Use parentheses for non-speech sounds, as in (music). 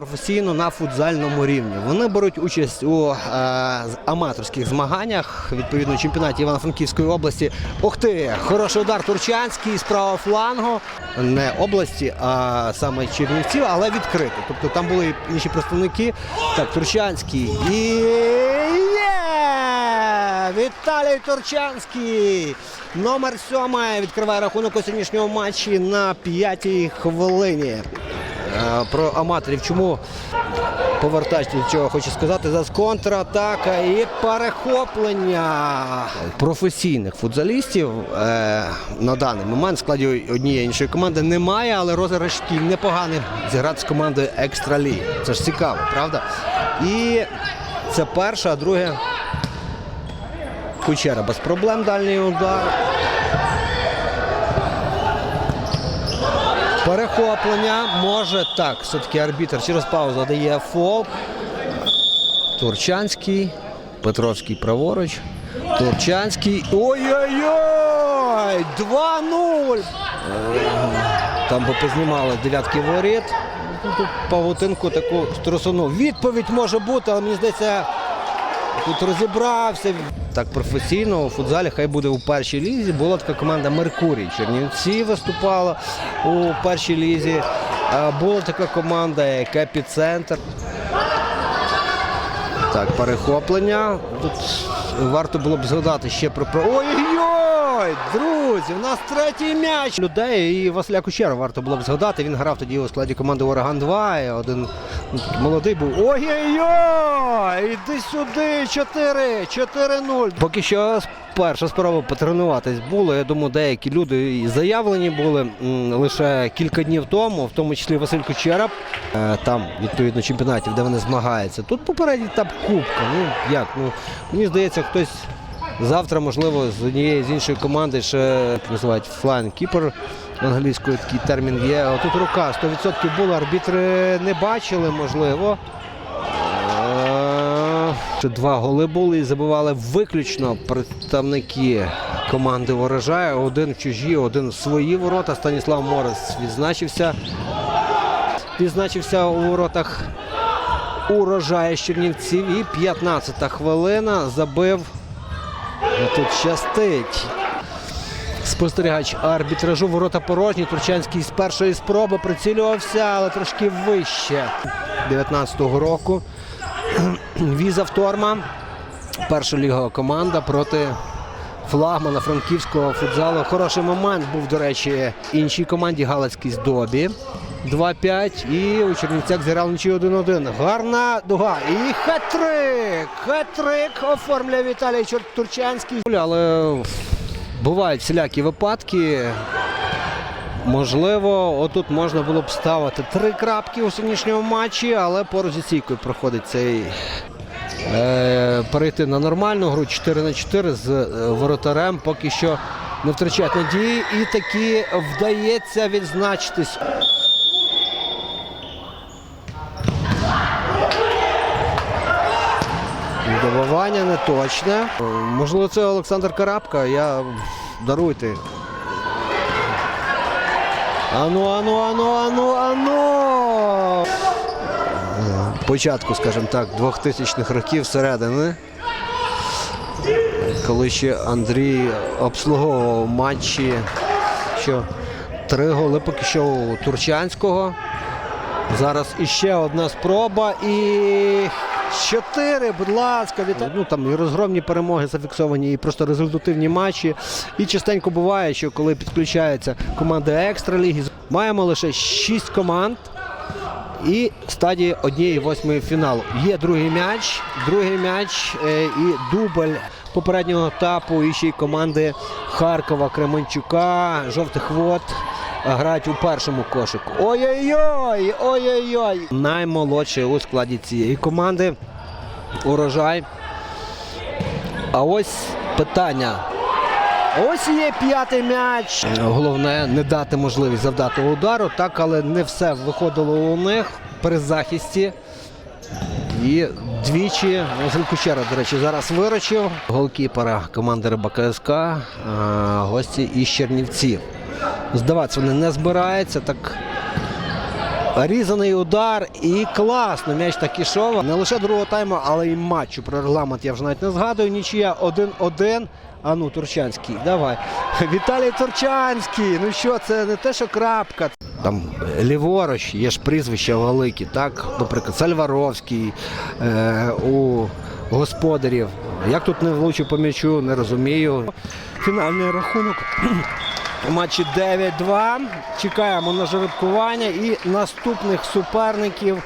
професійно на футзальному рівні. Вони беруть участь у е, аматорських змаганнях, відповідно, чемпіонаті Івано-Франківської області. Ух ти! Хороший удар Турчанський з правого флангу. Не області, а саме Чернівців, але відкрито. Тобто там були інші представники. Так, Турчанський і! Віталій Турчанський! Номер сьомий відкриває рахунок у сьогоднішнього матчі на п'ятій хвилині. Е, Про аматорів. Чому повертач до чого хочу сказати? Зараз контратака і перехоплення професійних футзалістів е, на даний момент в складі однієї іншої команди немає, але розіграш такий непоганий зіграти з командою Екстраліги. Це ж цікаво, правда? І це перше, а друге. Кучера без проблем дальній удар. Перехоплення може так. Все-таки арбітр через паузу дає фол. Турчанський. Петровський праворуч. Турчанський. Ой-ой-ой! 2-0! Е, Там би познімали дев'ятки воріт. Павутинку таку струсуну. Відповідь може бути, але мені здається, Тут розібрався. Так професійно у футзалі хай буде у першій лізі. Була така команда Меркурій. Чернівці виступала у першій лізі. Була така команда, як Епіцентр. Так, перехоплення. Тут варто було б згадати ще про. Ой-ой-ой! Друзі, у нас третій м'яч людей. І Василя Кучера варто було б згадати. Він грав тоді у складі команди Ураган 2. І один молодий був. Ой-ой-ой! Іди сюди! 4! 4-0. Поки що перша спроба потренуватись було. Я думаю, деякі люди і заявлені були лише кілька днів тому, в тому числі Василь Кучера. Е, Там, відповідно, чемпіонатів, де вони змагаються. Тут попередній етап Кубка. Ну як? Ну, мені здається, хтось завтра, можливо, з однієї з іншої команди ще називають флайн кіпер. Англійською такий термін є. Тут рука 100% була. Арбітри не бачили, можливо. Е, Два голи були і забивали виключно представники команди ворожая. Один в чужі, один в свої ворота. Станіслав Морес відзначився. Відзначився у воротах урожая Чернівців. І 15-та хвилина забив. Тут щастить. Спостерігач арбітражу ворота порожні. Турчанський з першої спроби прицілювався, але трошки вище 19-го року. (clears throat) Віза Вторма. Перша лігова команда проти флагмана франківського футзалу. Хороший момент був, до речі, іншій команді Галицькій здобі. 2-5 і у Чернівцях зіграв нічий 1-1. Гарна дуга. І хет-трик! Хет-трик оформляє Віталій Турчанський. Але бувають всілякі випадки. Можливо, отут можна було б ставити три крапки у сьогоднішньому матчі, але поруч зі стійкою проходить цей е, перейти на нормальну гру 4 на 4 з е, воротарем. Поки що не втрачають надії і таки вдається відзначитись. Добивання не точне. Е, Можливо, це Олександр Карабка. Я даруйте. Ану, ану, ану, ану, ану. Е, Початку, скажімо так, 2000-х років середини. Коли ще Андрій обслуговував матчі, що три голи поки що у Турчанського. Зараз іще одна спроба і чотири, будь ласка, вітаю. Ну там і розгромні перемоги зафіксовані, і просто результативні матчі. І частенько буває, що коли підключаються команди екстраліги, маємо лише шість команд. І стадії однієї восьмої фіналу. Є другий м'яч, другий м'яч е, і дубль попереднього етапу. І ще й команди Харкова, Кременчука, Жовтих Вод грають у першому кошику. Ой-ой-ой! Ой-ой-ой! Наймолодший у складі цієї команди. Урожай. А ось питання. Ось є п'ятий м'яч. Головне не дати можливість завдати удару, так, але не все виходило у них при захисті. І двічі Василь Кучера, до речі, зараз виручив голкіпера команди Рибака СК, гості із Чернівців. Здаватися вони не збираються, так Різаний удар і класно. М'яч так ішов. Не лише другого тайму, але й матчу. Про регламент я вже навіть не згадую. Нічия 1-1. А ну, Турчанський, давай. Віталій Турчанський. Ну що, це не те, що крапка. Там ліворуч, є ж прізвища великі, так? Наприклад, Сальваровський е, у господарів. Як тут не влучив по м'ячу, не розумію. Фінальний рахунок матчі 9-2. Чекаємо на жеребкування і наступних суперників